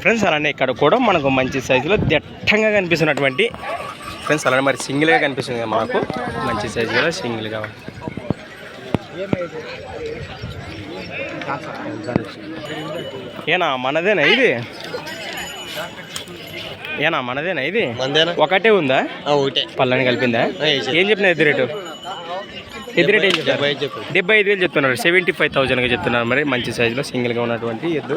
Friends అలానే ఇక్కడ కూడా మనకు మంచి సైజులో దట్టంగా కనిపిస్తున్నటువంటి ఫ్రెండ్స్ అలానే మరి సింగిల్గా కనిపిస్తుంది మనకు మంచి సైజులో సింగిల్గా ఏనా మనదేనా ఇది? ఏనా మనదేనా ఇది? ఒకటే ఉందా? ఒకటే. పళ్ళని కలిపిందా? ఏం చెప్పిన ఎద్దు రేటు? రేట్ ఏం డెబ్బై ఐదు వేలు చెప్తున్నారు. సెవెంటీ ఫైవ్ థౌజండ్గా చెప్తున్నారు మరి. మంచి సైజులో సింగిల్గా ఉన్నటువంటి ఎద్దు.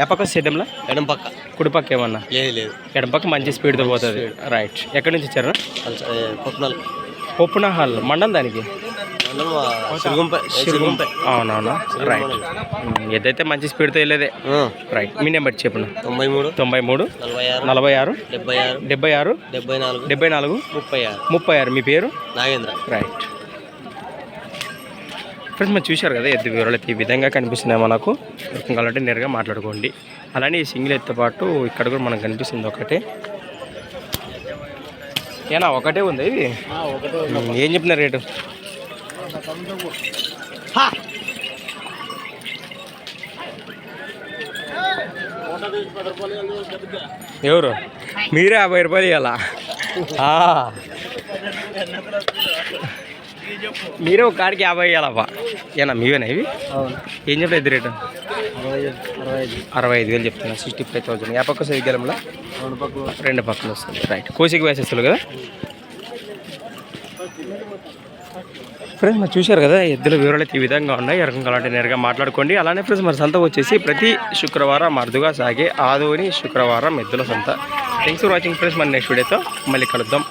ఎప్పక సేద్యంలో ఎడం పక్క. కుడిపక్క ఏమన్నా? లేదు లేదు. ఎడపక్క మంచి స్పీడ్తో పోతుంది. రైట్ ఎక్కడి నుంచి కొత్తనాలు. పొప్పున హాల్ మండలం దానికి అవునవునా. రైట్ ఏదైతే మంచి స్పీడ్తో వెళ్ళేదే రైట్ మీ నెంబర్ చెప్పు తొంభై మూడు తొంభై మూడు నలభై ఆరు నలభై ఆరు డెబ్బై ఆరు డెబ్బై ఆరు డెబ్బై నాలుగు. డెబ్బై నాలుగు. ముప్పై ఆరు. ముప్పై ఆరు. మీ పేరు? నాగేంద్ర. రైట్ ఫ్రెండ్స్ మనం చూశారు కదా ఎద్దు వివరాలు ఈ విధంగా కనిపిస్తున్నాయి మనకు. కావాలంటే నేరుగా మాట్లాడుకోండి. అలానే ఈ సింగిల్ ఎత్తో పాటు ఇక్కడ కూడా మనకు కనిపిస్తుంది ఒకటే. ఏనా ఒకటే ఉంది ఇది? ఏం చెప్పిన రేటు? ఎవరు? మీరే యాభై రూపాయలు ఇవ్వాలా మీరే ఒక కాడికి యాభై ఇవ్వాలబ్బా ఏనా మీవేనా ఇవి? ఏం చెప్పలేదు రేటు? అరవై ఐదు వేలు చెప్తున్నా సిక్స్టీ ఫైవ్ థౌసండ్ యా పక్క సైడ్ గెలంలో రెండు పక్కలు వస్తుంది రైట్ కోసికి వేసేస్తారు కదా? ఫ్రెండ్స్ మరి చూశారు కదా ఎద్దుల వివరాలు ఈ విధంగా ఉన్నాయి. ఈ రకం అలాంటి నేరుగా మాట్లాడుకోండి. అలానే ఫ్రెండ్స్ మరి సంత వచ్చేసి ప్రతి శుక్రవారం అరుదుగా సాగే ఆదోని శుక్రవారం ఎద్దుల సంత. థ్యాంక్స్ ఫర్ వాచింగ్ ఫ్రెండ్స్ మరి నెక్స్ట్ వీడియోతో మళ్ళీ కలుద్దాం.